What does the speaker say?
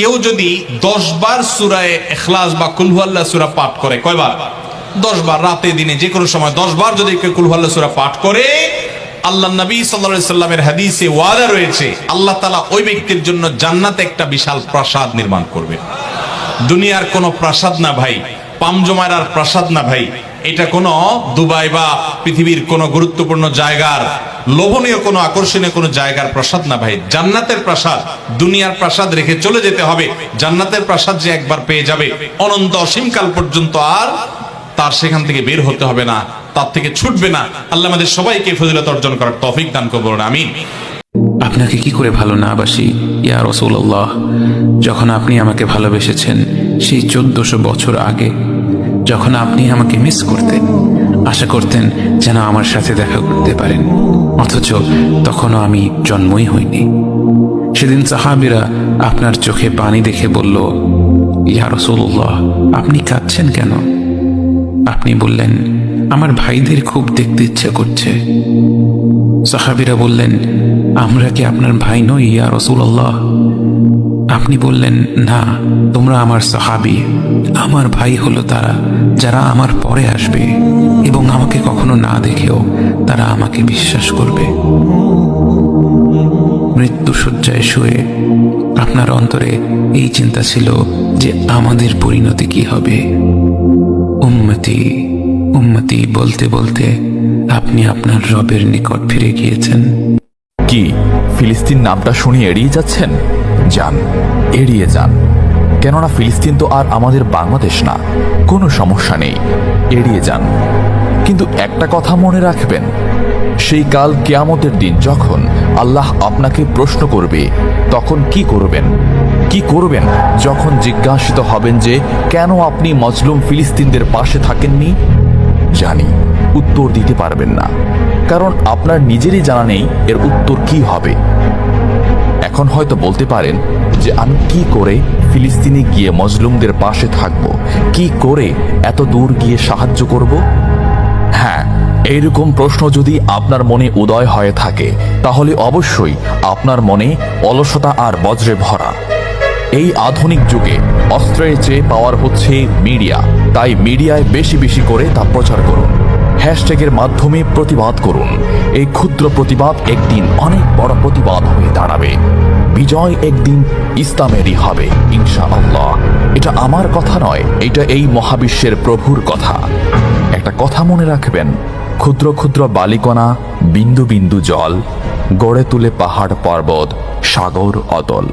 কেউ যদি দশ বার সুরায় এখলাস বা কুলহুয়াল্লাহ সুরা পাঠ করে, কয়বার? দশ বার, রাতে, দিনে, যে কোনো সময় দশ বার যদি কেউ কুলহুয়াল্লাহ সুরা পাঠ করে আল্লাহ নবী সাল্লা সাল্লামের হাদিসে ওয়াদা রয়েছে, আল্লাহ তালা ওই ব্যক্তির জন্য জান্নাতে একটা বিশাল প্রাসাদ নির্মাণ করবে। দুনিয়ার কোনো প্রাসাদ না ভাই পামজমারার প্রাসাদ না ভাই এটা কোনো দুবাই বা পৃথিবীর কোনো গুরুত্বপূর্ণ জায়গার, লোভনীয় কোনো, আকর্ষণীয় কোনো জায়গার প্রাসাদ না ভাই। জান্নাতের প্রাসাদ, দুনিয়ার প্রাসাদ রেখে চলে যেতে হবে। জান্নাতের প্রাসাদ যে একবার পেয়ে যাবে, অনন্ত অসীমকাল পর্যন্ত আর তার সেখান থেকে বের হতে হবে না, তার থেকে ছুটবে না। আল্লাহ আমাদের সবাইকে ফজিলত অর্জন করার তৌফিক দান করব আমিন। আপনাকে কি করে ভালো না বাসি, ইয়া রসুল্লাহ যখন আপনি আমাকে ভালোবেসেছেন, সেই চোদ্দশো বছর আগে যখন আপনি আমাকে মিস করতেন, আশা করতেন যেন আমার সাথে দেখা করতে পারেন। অথচ তখনও আমি জন্মই হইনি। সেদিন সাহাবিরা আপনার চোখে পানি দেখে বলল, ইয়া রসুল্লাহ আপনি কাঁদছেন কেন? আপনি বললেন, আমার ভাইদের খুব দেখতে ইচ্ছে করছে। সাহাবিরা বললেন, আমরা কি আপনার ভাই নই, ইয়া রসুল্লাহ আপনি বললেন, না, তোমরা আমার সাহাবি। আমার ভাই হলো তারা, যারা আমার পরে আসবে এবং আমাকে কখনো না দেখেও তারা আমাকে বিশ্বাস করবে। মৃত্যু শয্যায় শুয়ে আপনার অন্তরে এই চিন্তা ছিল যে আমাদের পরিণতি কি হবে। উম্মতি উম্মতি বলতে বলতে আপনি আপনার রবের নিকট ফিরে গিয়েছেন। কি, ফিলিস্তিন নামটা শুনিয়ে এড়িয়ে যাচ্ছেন? যান, এড়িয়ে যান। কেননা ফিলিস্তিন তো আর আমাদের বাংলাদেশ না, কোনো সমস্যা নেই, এড়িয়ে যান। কিন্তু একটা কথা মনে রাখবেন, সেই কাল কেয়ামতের দিন যখন আল্লাহ আপনাকে প্রশ্ন করবে, তখন কি করবেন? কি করবেন যখন জিজ্ঞাসিত হবেন যে, কেন আপনি মজলুম ফিলিস্তিনদের পাশে থাকেননি? জানি, উত্তর দিতে পারবেন না। কারণ আপনার নিজেরই জানা নেই এর উত্তর কি হবে। এখন হয়তো বলতে পারেন যে আমি কি করে ফিলিস্তিনে গিয়ে মজলুমদের পাশে থাকব? কি করে এত দূর গিয়ে সাহায্য করব? হ্যাঁ এইরকম প্রশ্ন যদি আপনার মনে উদয় হয়ে থাকে, তাহলে অবশ্যই আপনার মনে অলসতা আর বজ্রে ভরা। এই আধুনিক যুগে অস্ত্রের চেয়ে পাওয়ার হচ্ছে মিডিয়া। তাই মিডিয়ায় বেশি বেশি করে তা প্রচার করুন। হ্যাশট্যাগের মাধ্যমে প্রতিবাদ করুন। এই ক্ষুদ্র প্রতিবাদ একদিন অনেক বড় প্রতিবাদ হয়ে দাঁড়াবে। বিজয় একদিন ইসলামেরই হবে ইনশা আল্লাহ এটা আমার কথা নয়, এটা এই মহাবিশ্বের প্রভুর কথা। একটা কথা মনে রাখবেন, ক্ষুদ্র ক্ষুদ্র বালিকণা, বিন্দু বিন্দু জল, গড়ে তুলে পাহাড় পর্বত, সাগর অতল।